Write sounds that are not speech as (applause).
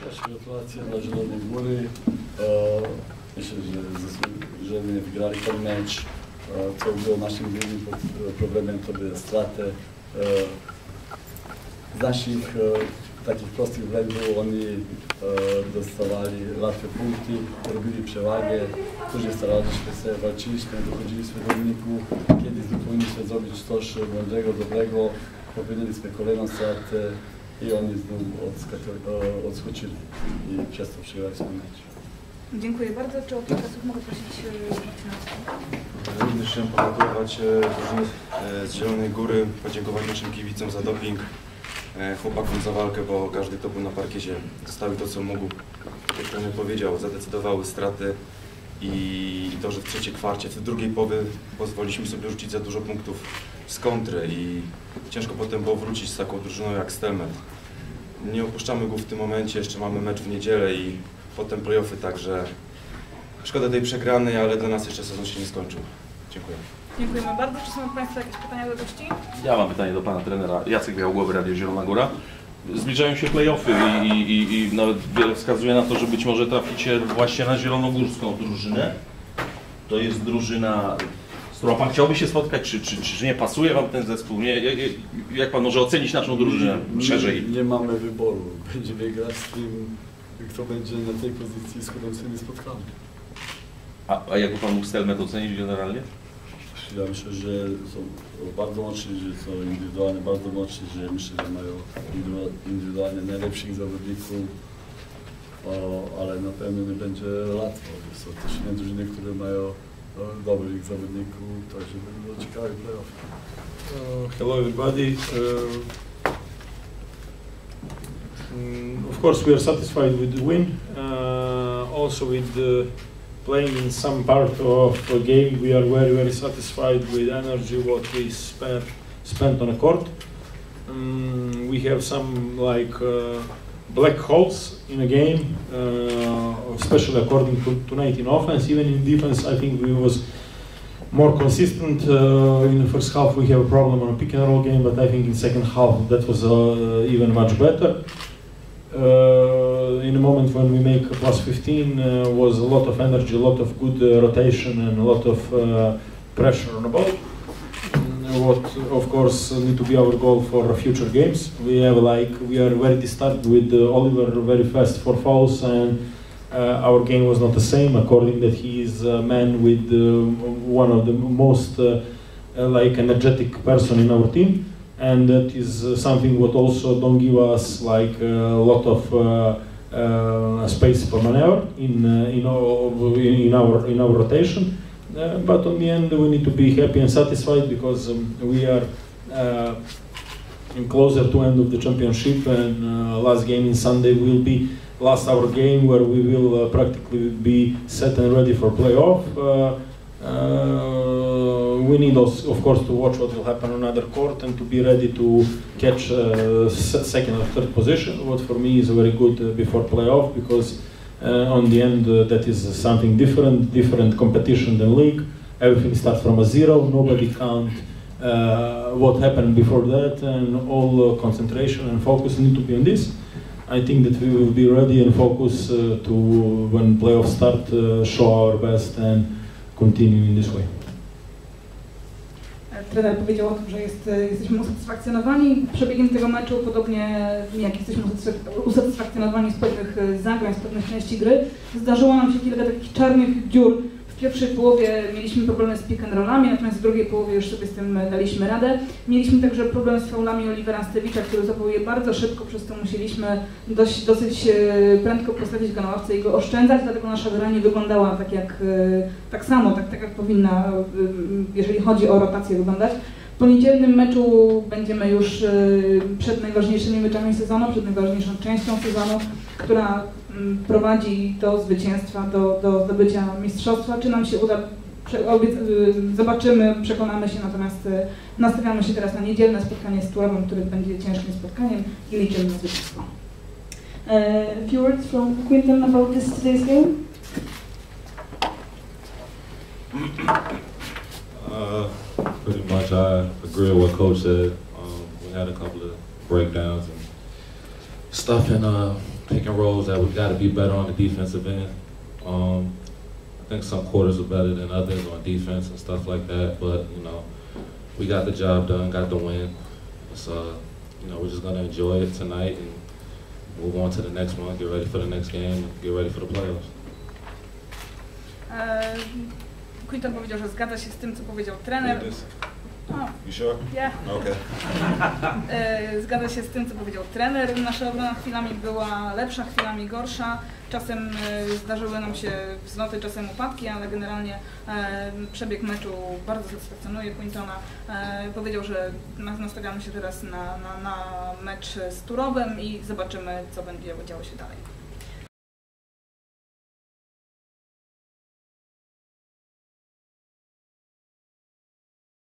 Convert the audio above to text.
Pierwsze gratulacje dla Zielonej Góry. E, myślę, że zasłużenie wygrali ten mecz. E, co było naszym głównym problemem to były straty. E, z naszych takich prostych błędów oni e, dostawali łatwe punkty, robili przewagę. Później staraliśmy się, walczyliśmy, dochodziliśmy do wyniku. Kiedyś powinniśmy zrobić coś mądrego, dobrego. Popełniliśmy kolejną stratę i oni znów e, odskoczyli i przez to przegraliśmy mecz. Dziękuję bardzo. Czy o kilka słów mogę prosić e, Marcina? Również chciałem pogratulować drużynie e, z Zielonej Góry, podziękować naszym kibicom za doping, chłopakom za walkę, bo każdy, kto był na parkiecie, zostawił to, co mógł. Jak trener powiedział, zadecydowały straty i to, że w trzeciej kwarcie, w drugiej połowie pozwoliliśmy sobie rzucić za dużo punktów z kontry i ciężko potem było wrócić z taką drużyną jak Stelmet. Nie opuszczamy go w tym momencie, jeszcze mamy mecz w niedzielę i potem playoffy, także szkoda tej przegranej, ale dla nas jeszcze sezon się nie skończył. Dziękuję. Dziękujemy bardzo. Czy są Państwo jakieś pytania do gości? Ja mam pytanie do pana trenera. Jacek Białgłowy, Radio Zielona Góra. Zbliżają się playoffy i, i, i, i nawet wiele wskazuje na to, że być może traficie właśnie na zielonogórską drużynę. To jest drużyna, z którą pan chciałby się spotkać, czy, czy, czy nie pasuje wam ten zespół? Nie, jak, jak pan może ocenić naszą drużynę szerzej? Nie, nie mamy wyboru. (laughs) Będziemy grać z tym, kto będzie na tej pozycji, z którym się nie spotkamy. A, a jak pan mógł Stelmet ocenić generalnie? Ja myślę, że są bardzo mocni, że są indywidualnie bardzo mocni, że myślę, że mają indywidu- indywidualnie najlepszych zawodników, ale na pewno nie będzie łatwo. Są też inne drużyny, które mają o, dobrych zawodników, także będą ciekawe playoff. Uh, hello, everybody. Uh, of course, we are satisfied with the win. Uh, also, with the playing in some part of the game, we are very, very satisfied with energy what we spent spent on a court. Um, we have some like uh, black holes in a game, uh, especially according to tonight in offense. Even in defense, I think we was more consistent. Uh, in the first half, we have a problem on a pick and roll game, but I think in second half that was uh, even much better. Uh, in a moment when we make plus 15, uh, was a lot of energy, a lot of good uh, rotation, and a lot of uh, pressure on the ball. What, of course, need to be our goal for future games. We have like we are very disturbed with uh, Oliver very fast for fouls and uh, our game was not the same according that he is a man with one of the most like energetic person in our team and that is uh, something what also don't give us like a lot of uh, uh, space for maneuver in uh, in, our, in our in our rotation uh, but on the end we need to be happy and satisfied because um, we are uh, in closer to end of the championship and uh, last game in Sunday will be last our game where we will uh, practically be set and ready for playoff. We need also, of course to watch what will happen on other court and to be ready to catch uh, second or third position. What for me is very good uh, before playoff because uh, on the end uh, that is something different, different competition than league. Everything starts from a zero. Nobody count uh, what happened before that, and all concentration and focus need to be on this. I think that we will be ready and focus uh, to when playoffs start, show our best and continue in this way. Trener powiedział o tym, że jest, jesteśmy usatysfakcjonowani przebiegiem tego meczu, podobnie jak jesteśmy usatysfak- usatysfakcjonowani z pewnych e, zagrań, z pewnych części gry. Zdarzyło nam się kilka takich czarnych dziur. Pierwszej połowie mieliśmy problemy z pick and rollami, natomiast w drugiej połowie już sobie z tym daliśmy radę. Mieliśmy także problem z faulami Olivera Stewicza, który zapował je bardzo szybko, przez to musieliśmy dość, dosyć e, prędko postawić go na ławce i go oszczędzać, dlatego nasza gra nie wyglądała tak jak e, tak samo, tak, tak jak powinna, e, jeżeli chodzi o rotację wyglądać. W poniedzielnym meczu będziemy już przed najważniejszymi meczami sezonu, przed najważniejszą częścią sezonu, która prowadzi do zwycięstwa, do, do zdobycia mistrzostwa. Czy nam się uda, y, zobaczymy, przekonamy się, natomiast y, nastawiamy się teraz na niedzielne spotkanie z Turowem, które będzie ciężkim spotkaniem i liczymy na zwycięstwo. Uh, a few words from Quinton about this today's game. Uh, pretty much, I agree with what Coach said. Um, we had a couple of breakdowns and stuff in uh, pick and rolls that we've got to be better on the defensive end. Um, I think some quarters are better than others on defense and stuff like that. But you know, we got the job done, got the win. It's uh, you know, we're just gonna enjoy it tonight and move on to the next one. Get ready for the next game. Get ready for the playoffs. Quinton powiedział, że zgadza się z tym, co powiedział trener. You sure? yeah. Okay. Zgadza się z tym, co powiedział trener. Nasza obrona chwilami była lepsza, chwilami gorsza. Czasem e, zdarzyły nam się wzloty, czasem upadki, ale generalnie e, przebieg meczu bardzo satysfakcjonuje Quintona. E, Powiedział, że na- nastawiamy się teraz na, na, na mecz z Turowem i zobaczymy, co będzie działo się dalej.